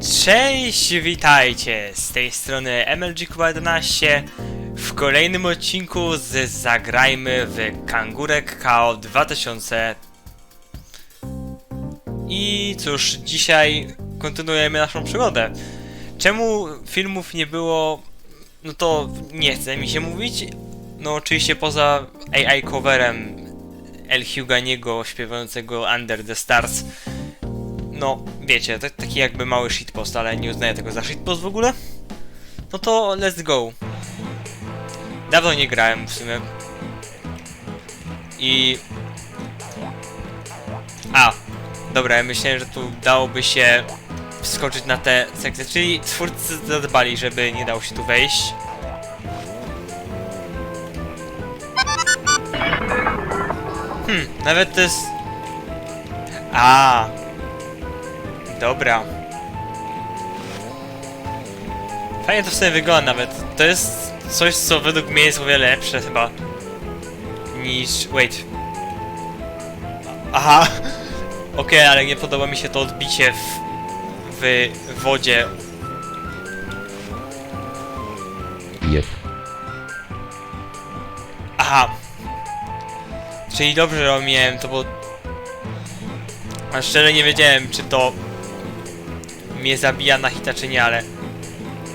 Cześć, witajcie! Z tej strony MLG Kuba 11 w kolejnym odcinku z Zagrajmy w Kangurek KO 2000 I cóż, dzisiaj kontynuujemy naszą przygodę. Czemu filmów nie było, no to nie chce mi się mówić. No oczywiście poza AI coverem El Huganiego śpiewającego Under the Stars no, wiecie, taki jakby mały shitpost, ale nie uznaję tego za shitpost w ogóle. No to let's go. Dawno nie grałem w sumie. I... A, dobra, ja myślałem, że tu dałoby się wskoczyć na te sekcje, czyli twórcy zadbali, żeby nie dało się tu wejść. Hmm, nawet to jest... A, Dobra. Fajnie to w sobie wygląda nawet. To jest coś, co według mnie jest o wiele lepsze chyba. Niż... wait. Aha. Okej, ale nie podoba mi się to odbicie w... w wodzie. Jep. Aha. Czyli dobrze, że omiałem to, bo... A szczerze nie wiedziałem, czy to... mnie zabija na hita, ale...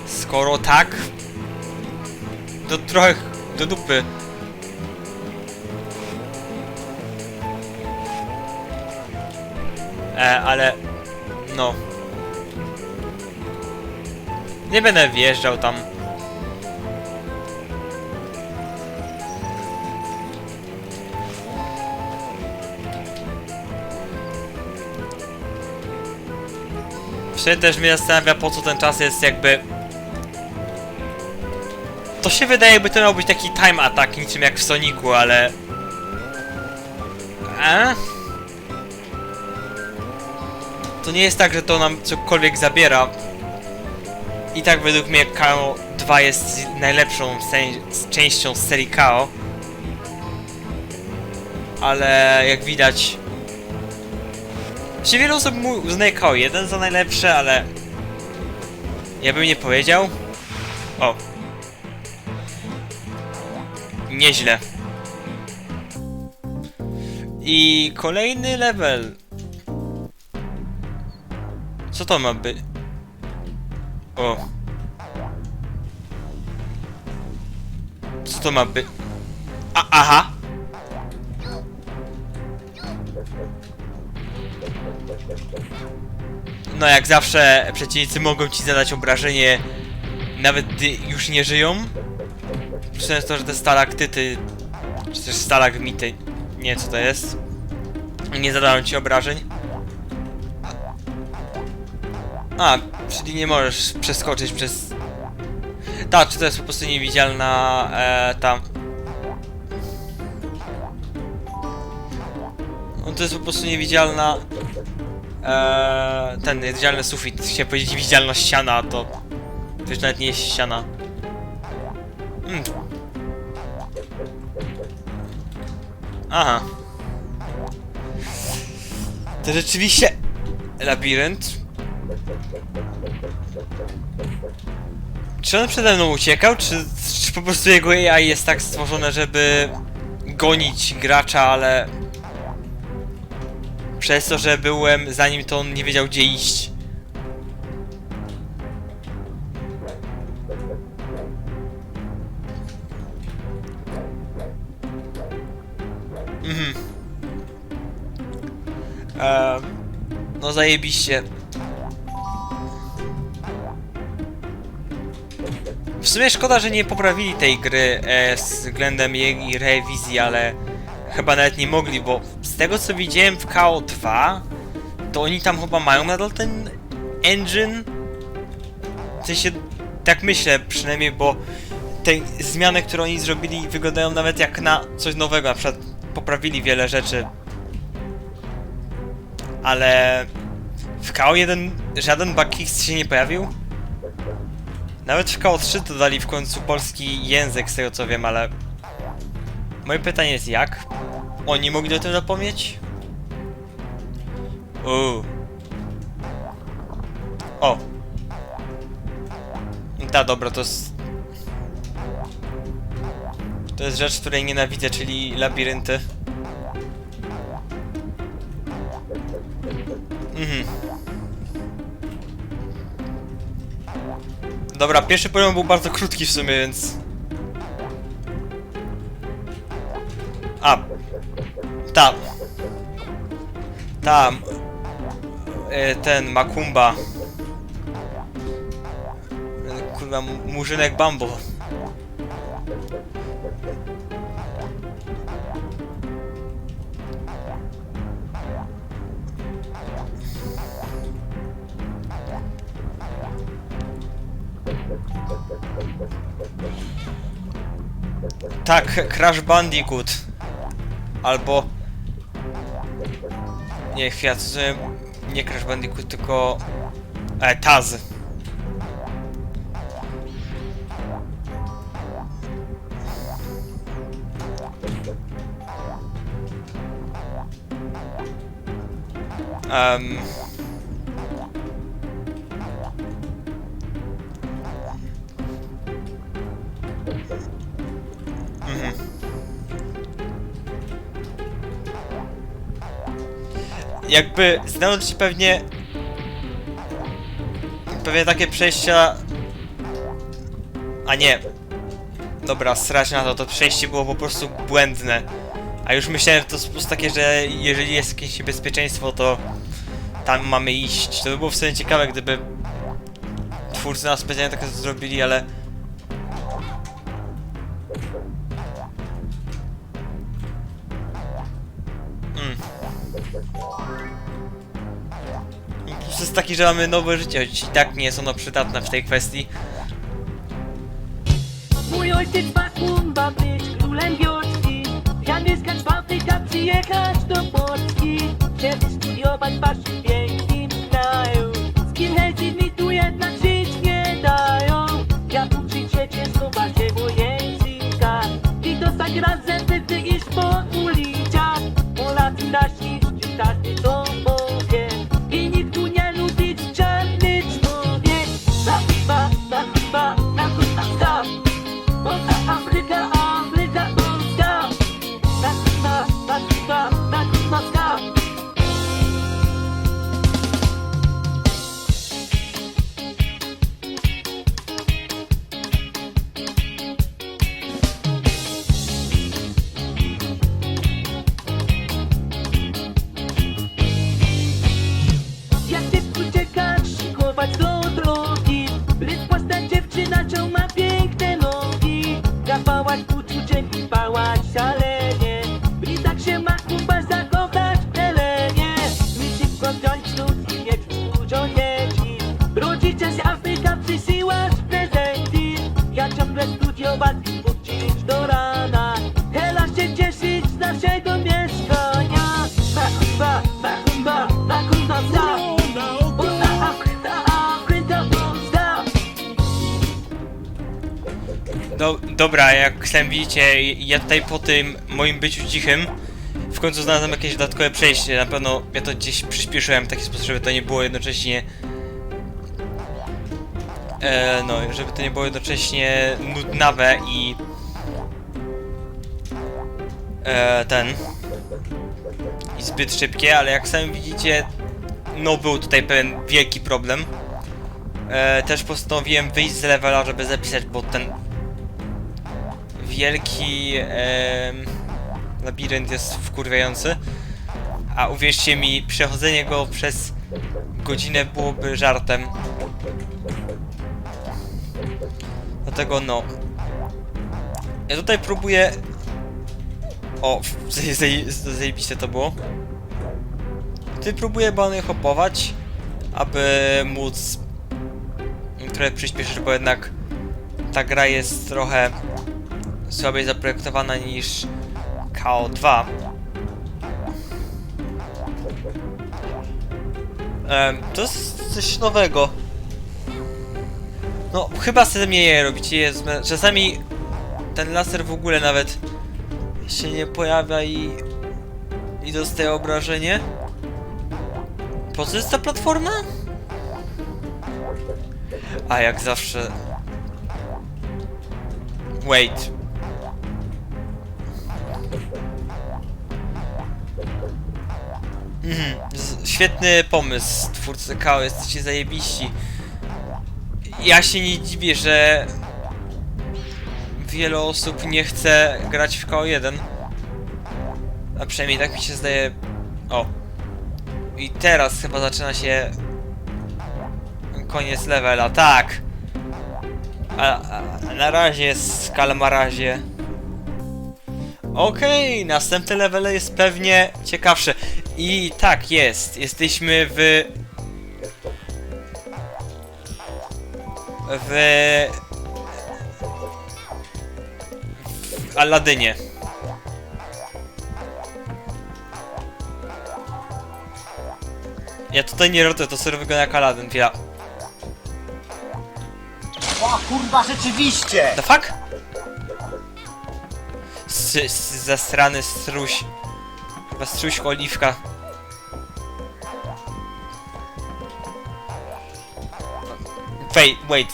Skoro tak... To trochę do dupy. E, ale... No. Nie będę wjeżdżał tam. Wtedy też mnie zastanawia, po co ten czas jest jakby... To się wydaje, jakby to miał być taki time attack, niczym jak w Sonicu, ale... E? To nie jest tak, że to nam cokolwiek zabiera. I tak według mnie KO 2 jest najlepszą częścią z serii KO. Ale jak widać, czy wiele osób mu uznaje 1 za najlepsze, ale... Ja bym nie powiedział. O. Nieźle. I kolejny level. Co to ma być? O. Co to ma być? Aha. No jak zawsze przeciwnicy mogą ci zadać obrażenie nawet gdy już nie żyją. Przez to, że te stalaktyty czy też stalagmity, nie co to jest, nie zadają ci obrażeń. A, czyli nie możesz przeskoczyć przez... Tak, czy to jest po prostu niewidzialna e, ta... No to jest po prostu niewidzialna Eee, ten niewidzialny sufit, chciałem powiedzieć widzialna ściana, to... To już nawet nie jest ściana. Mm. Aha. To rzeczywiście... Labirynt. Czy on przede mną uciekał, czy, czy po prostu jego AI jest tak stworzone, żeby gonić gracza, ale przez to, że byłem zanim to on nie wiedział gdzie iść. Mhm. No zajebiście. W sumie szkoda, że nie poprawili tej gry e, względem jej rewizji, ale chyba nawet nie mogli, bo z tego co widziałem w KO2, to oni tam chyba mają nadal ten engine. W sensie, tak myślę przynajmniej, bo te zmiany, które oni zrobili, wyglądają nawet jak na coś nowego. Na przykład poprawili wiele rzeczy. Ale w KO1 żaden bugfix się nie pojawił. Nawet w KO3 dodali w końcu polski język, z tego co wiem, ale Moje pytanie jest jak? Oni mogli o tym zapomnieć? Uuu. O, Ta, dobra, to jest... To jest rzecz, której nienawidzę, czyli labirynty. Mhm. Dobra, pierwszy poziom był bardzo krótki w sumie, więc... Tam. Tam. E, ten, Makumba. E, Kurwa, mu- murzynek Bambo. Tak, Crash Bandicoot. Albo... Nie, sobie... Nie Crash Bandicoot, tylko... E, Taz. Um, mhm. Jakby znalazł się pewnie pewnie takie przejścia a nie. Dobra srać na to to przejście było po prostu błędne. A już myślałem że to jest po prostu takie że jeżeli jest jakieś niebezpieczeństwo to tam mamy iść. To by było w sumie ciekawe gdyby twórcy nas specjalnie tak zrobili ale Plus jest taki, że mamy nowe życie, choć i tak nie jest ono przydatne w tej kwestii. Mój ojciec Bakumba być królem wioski. Janieska czwarty tam przyjechać do Polski. Żeby studiować w waszym pięknym kraju Skinheadzi mi tu jednak żyć nie dają. Ja uczyć się ciężko waszego języka I to tak razem wtedy iść po ulicach. Polacy nasi czytać to dobra, jak sam widzicie, ja tutaj po tym moim byciu cichym w końcu znalazłem jakieś dodatkowe przejście. Na pewno ja to gdzieś przyspieszyłem w taki sposób, żeby to nie było jednocześnie. E, no, żeby to nie było jednocześnie nudnawe i. E, ten. I zbyt szybkie, ale jak sami widzicie, no był tutaj pewien wielki problem. E, też postanowiłem wyjść z levela, żeby zapisać, bo ten wielki em, labirynt jest wkurwiający. A uwierzcie mi, przechodzenie go przez godzinę byłoby żartem. Dlatego no. Ja tutaj próbuję... O, zaje- zaje- zajebiste to było. Tutaj próbuję bany hopować, aby móc trochę przyspieszyć, bo jednak ta gra jest trochę słabiej zaprojektowana niż KO2. Em, to jest coś nowego. No, chyba sobie mnie je robicie. Jest, czasami ten laser w ogóle nawet się nie pojawia i, i dostaje obrażenie. Po co jest ta platforma? A jak zawsze Wait. Mhm, świetny pomysł, twórcy KO, jesteście zajebiści. Ja się nie dziwię, że wiele osób nie chce grać w KO1. A przynajmniej tak mi się zdaje. O. I teraz chyba zaczyna się koniec levela, tak. A, a na razie jest kalmarazie. Okej, następne levele jest pewnie ciekawsze. I tak jest, jesteśmy w... W... W Aladynie. Ja tutaj nie rotuję, to sobie wygląda jak Aladyn, chwila. O kurwa, rzeczywiście! The fuck? S, s zastrany struś. Struś oliwka. Wait, wait.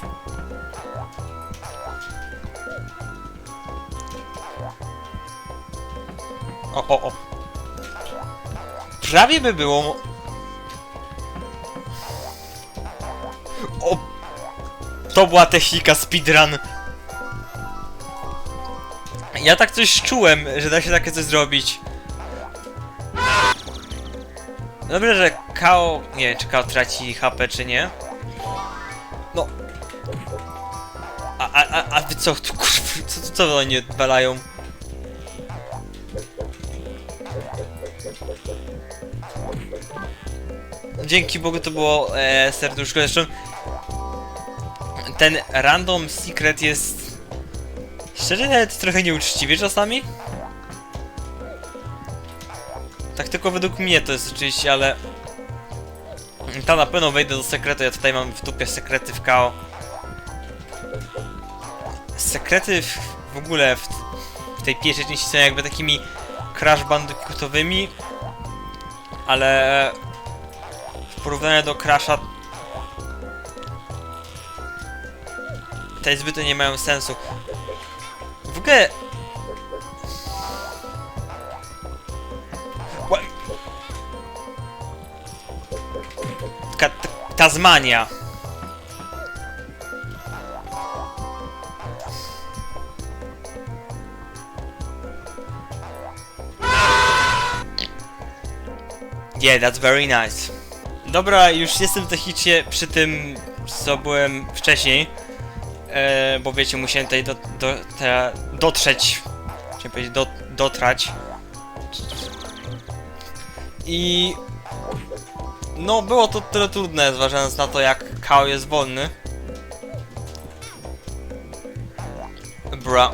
O, o, o. Prawie by było... O! To była technika speedrun. Ja tak coś czułem, że da się takie coś zrobić. Dobrze, że Kao... Nie wiem, czy Kao traci HP, czy nie. No. A, a, a, a wy co? Tu, kurwa, co, co, co oni odwalają? Dzięki Bogu to było e, serduszko. Zresztą ten random secret jest Szczerze nawet trochę nieuczciwie czasami. Tak tylko według mnie to jest oczywiście, ale... Ta na pewno wejdę do sekretu, ja tutaj mam w dupie sekrety w KO. Sekrety w, w ogóle w, w tej pierwszej części są jakby takimi Crash Bandicootowymi, ale w porównaniu do Crasha te zbyty nie mają sensu. W ogóle... Tasmania. Yeah, that's very nice. Dobra, już jestem technicznie przy tym, co byłem wcześniej. E, bo wiecie, musiałem tutaj do, do, te, dotrzeć, chciałem powiedzieć, do, dotrać. I... No, było to tyle trudne, zważając na to, jak Kao jest wolny. Bra.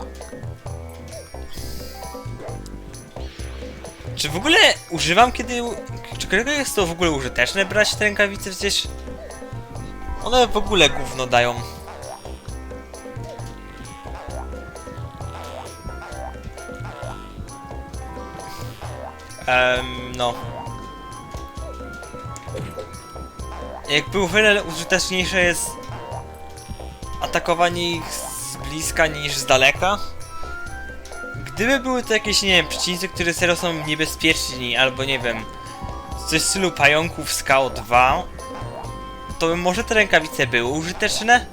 Czy w ogóle używam kiedy... Czy kiedy jest to w ogóle użyteczne brać te rękawice? Przecież... One w ogóle gówno dają. Em, no. Jakby o wiele użyteczniejsze jest atakowanie ich z bliska niż z daleka. Gdyby były to jakieś, nie wiem, przeciwnicy, które serio są niebezpieczni, albo nie wiem, coś w stylu pająków z KO 2, to by może te rękawice były użyteczne,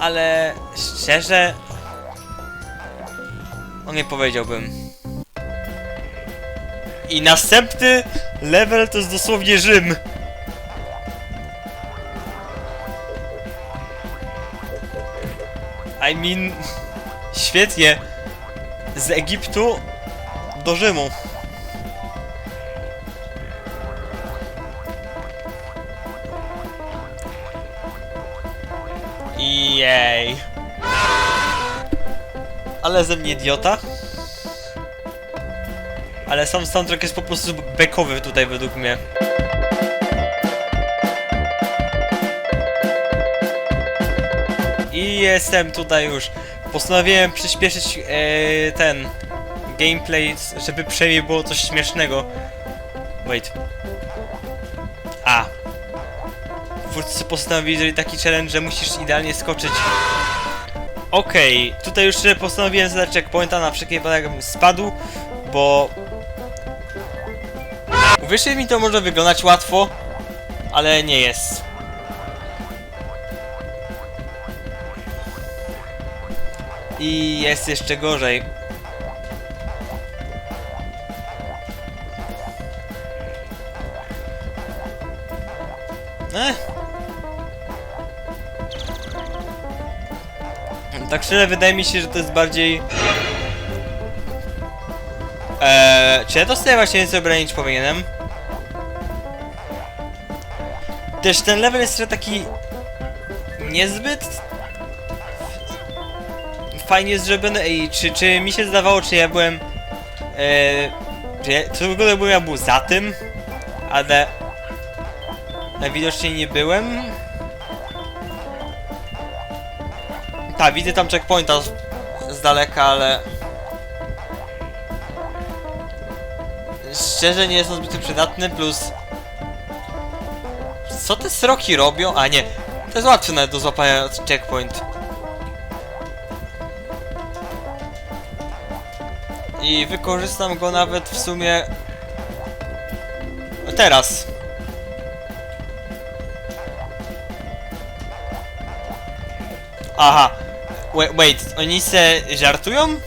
ale szczerze, no nie powiedziałbym. I następny level to jest dosłownie Rzym. I mean... Świetnie. Z Egiptu do Rzymu. Jej. Ale ze mnie idiota. Ale sam soundtrack jest po prostu bekowy tutaj według mnie. Jestem tutaj już. Postanowiłem przyspieszyć e, ten gameplay, żeby przynajmniej było coś śmiesznego. Wait. A. Twórcy postanowili taki challenge, że musisz idealnie skoczyć Okej, tutaj już postanowiłem zadać checkpointa na wszelki wypadek, spadł, bo... Wyżej mi to może wyglądać łatwo, ale nie jest. I jest jeszcze gorzej. Eh. Tak szczerze wydaje mi się, że to jest bardziej... Eee, czy ja sobie właśnie nieco obronić powinienem? Też ten level jest taki... Niezbyt... Fajnie zrobiony i czy, czy mi się zdawało, czy ja byłem... Eee, czy ja, czy w ogóle byłem, ja był za tym? Ale... Najwidoczniej nie byłem. Tak, widzę tam checkpointa z, z daleka, ale... Szczerze nie jest on zbyt przydatny, plus... Co te sroki robią? A nie, to jest łatwe nawet do złapania checkpoint. I wykorzystam go nawet w sumie... Teraz. Aha. Wait, wait, oni se żartują?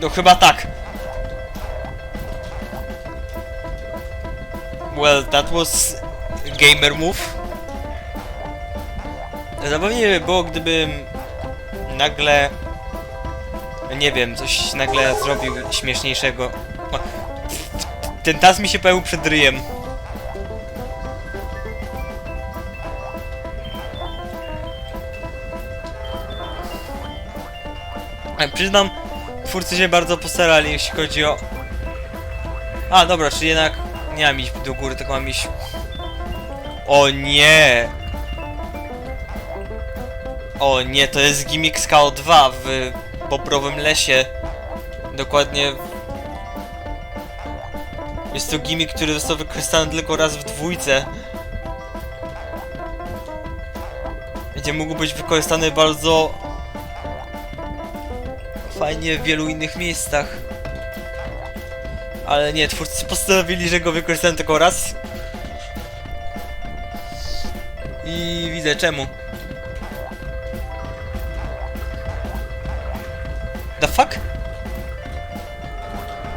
No chyba tak. Well, that was gamer move. Zabawnie by było, gdybym nagle... Nie wiem, coś nagle zrobił śmieszniejszego. Ten tas mi się pojawił przed ryjem. Ale Przyznam, twórcy się bardzo postarali, jeśli chodzi o... A, dobra, czyli jednak nie mam iść do góry, tylko mam iść... O nie! O nie, to jest gimmick z KO2 w Bobrowym Lesie. Dokładnie... Jest to gimmick, który został wykorzystany tylko raz w dwójce. Gdzie mógł być wykorzystany bardzo fajnie w wielu innych miejscach. Ale nie, twórcy postanowili, że go wykorzystałem tylko raz. I widzę czemu.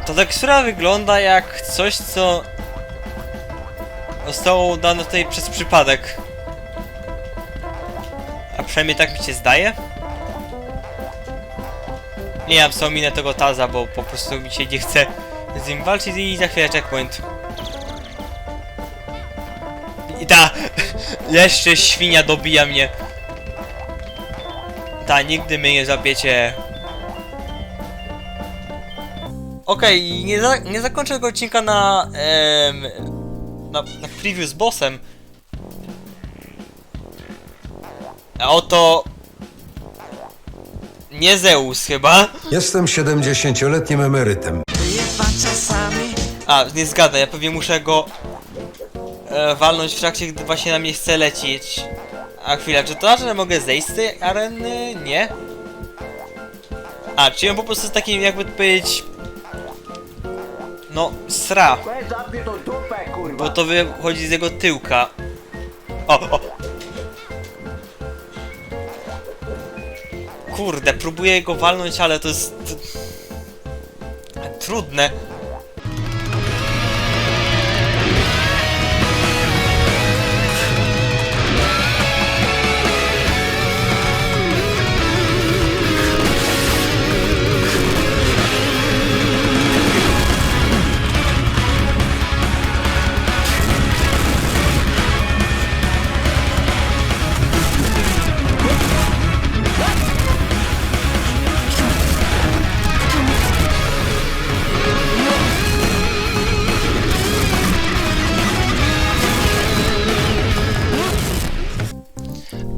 Ta tekstura wygląda jak coś, co zostało dane tutaj przez przypadek. A przynajmniej tak mi się zdaje. Nie mam wspominę tego Taza, bo po prostu mi się nie chce z nim walczyć i za chwilę checkpoint. I ta! Jeszcze świnia dobija mnie. Ta, nigdy mnie nie zabiecie. Okej, nie, za, nie zakończę tego odcinka na, em, na, na preview z bossem. A oto... Nie Zeus chyba. Jestem 70-letnim emerytem. A, nie zgada, ja pewnie muszę go e, walnąć w trakcie, gdy właśnie na mnie chce lecieć. A chwila, czy to znaczy, że mogę zejść z tej areny? Nie. A, czy on po prostu jest takim, jakby to powiedzieć... No, sra, bo to wychodzi z jego tyłka. O, o! Kurde, próbuję go walnąć, ale to jest... Trudne.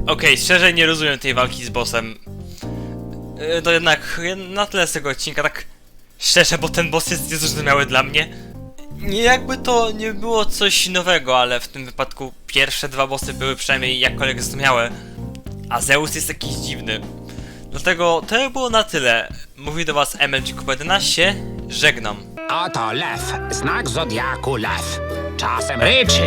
Okej, okay, szczerze nie rozumiem tej walki z bossem. E, to jednak na tyle z tego odcinka, tak szczerze, bo ten boss jest niezrozumiały dla mnie. Nie jakby to nie było coś nowego, ale w tym wypadku pierwsze dwa bossy były przynajmniej jakkolwiek zrozumiałe. A Zeus jest jakiś dziwny. Dlatego to by było na tyle. Mówi do was MLG11, żegnam. Oto lew, znak zodiaku lew. Czasem ryczy.